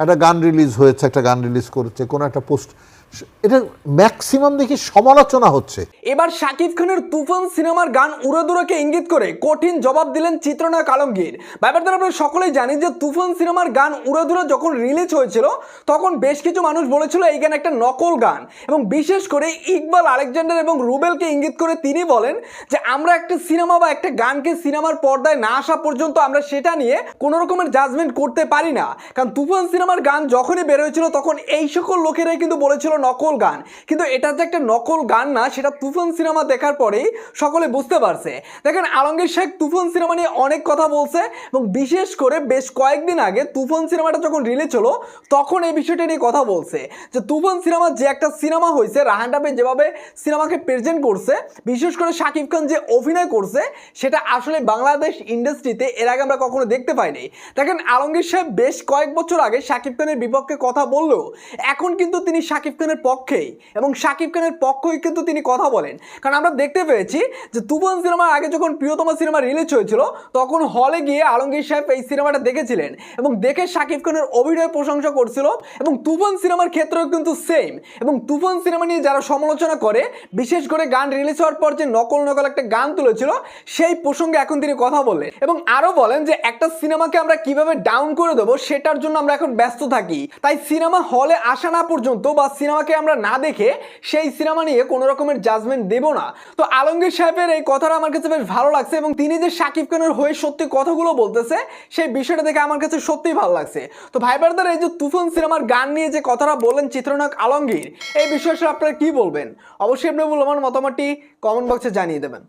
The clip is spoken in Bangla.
একটা গান রিলিজ হয়েছে একটা গান রিলিজ করেছে কোনো একটা পোস্ট এটা ম্যাক্সিমাম দেখি সমালোচনা হচ্ছে। এবার শাকিব খানের তুফান সিনেমার গান উড়োদুরোকে ইঙ্গিত করে কঠিন জবাব দিলেন চিত্রনায়ক আলমগীর। ব্যাপারটা আমরা সকলেই জানি যে তুফান সিনেমার গান উড়োদুরো যখন রিলিজ হয়েছিল, তখন বেশ কিছু মানুষ বলেছিল এই গান একটা নকল গান এবং বিশেষ করে ইকবাল, আলেকজান্ডার এবং রুবেলকে ইঙ্গিত করে তিনি বলেন যে, আমরা একটা সিনেমা বা একটা গানকে সিনেমার পর্দায় না আসা পর্যন্ত আমরা সেটা নিয়ে কোনো রকমের জাজমেন্ট করতে পারি না। কারণ তুফান সিনেমার গান যখনই বের হয়েছিল, তখন এই সকল লোকেরাই কিন্তু বলেছিল নকল গান। কিন্তু এটা যে একটা নকল গান না, সেটা তুফান সিনেমা দেখার পরেই সকলে বুঝতে পারছে। দেখেন, আলমগীর শেখ তুফান সিনেমা নিয়ে অনেক কথা বলছে এবং বিশেষ করে বেশ কয়েকদিন আগে তুফান সিনেমাটা যখন রিলিজ হলো, তখন এই বিষয়টা নিয়ে কথা বলছে। যে তুফান সিনেমা যে একটা সিনেমা হয়েছে, রাহান রাফি যেভাবে সিনেমাকে প্রেজেন্ট করছে, বিশেষ করে শাকিব খান যে অভিনয় করছে, সেটা আসলে বাংলাদেশ ইন্ডাস্ট্রিতে এর আগে আমরা কখনো দেখতে পাইনি। দেখেন, আলমগীর সাহেব বেশ কয়েক বছর আগে শাকিব খানের বিপক্ষে কথা বললেও, এখন কিন্তু তিনি শাকিব খানের পক্ষেই এবং শাকিব খানের পক্ষই কিন্তু তিনি কথা বলেন। কারণ আমরা দেখতে পেয়েছি যে তুফান সিনেমার আগে যখন প্রিয়তমা সিনেমা রিলিজ হয়েছিল, তখন হলে গিয়ে আলমগীর সাহেব এই সিনেমাটা দেখেছিলেন এবং দেখে শাকিব খানের অভিনয় প্রশংসা করছিল এবং তুফান সিনেমার ক্ষেত্রেও কিন্তু সেম এবং তুফান সিনেমা নিয়ে যারা সমালোচনা করে, বিশেষ করে গান রিলিজ হওয়ার পর যে নকল নকল একটা গান তুলেছিল, সেই প্রসঙ্গে এখন তিনি কথা বললেন এবং আরও বলেন যে একটা সিনেমাকে আমরা কীভাবে ডাউন করে দেবো, সেটার জন্য আমরা এখন ব্যস্ত থাকি। তাই সিনেমা হলে আসা না পর্যন্ত বা সিনেমাকে আমরা না দেখে সেই সিনেমা নিয়ে কোনো রকমের জাজমেন্ট দেব না। তো আলমগীর সাহেবের এই কথাটা আমার কাছে বেশ ভালো লাগছে এবং তিনি যে শাকিব খানের হয়ে সত্যি কথাগুলো বলতেছে, সেই বিষয়টা দেখে আমার কাছে সত্যিই ভালো লাগছে। তো ভাই এই যে তুফান সিনেমার গান নিয়ে যে কথাটা বললেন চিত্রনায়ক আলমগীর, এই বিষয়ে আপনারা কি বলবেন? অবশ্যই আপনি বলুন আমার মতামতটি কমেন্ট বক্সে জানিয়ে দেবেন।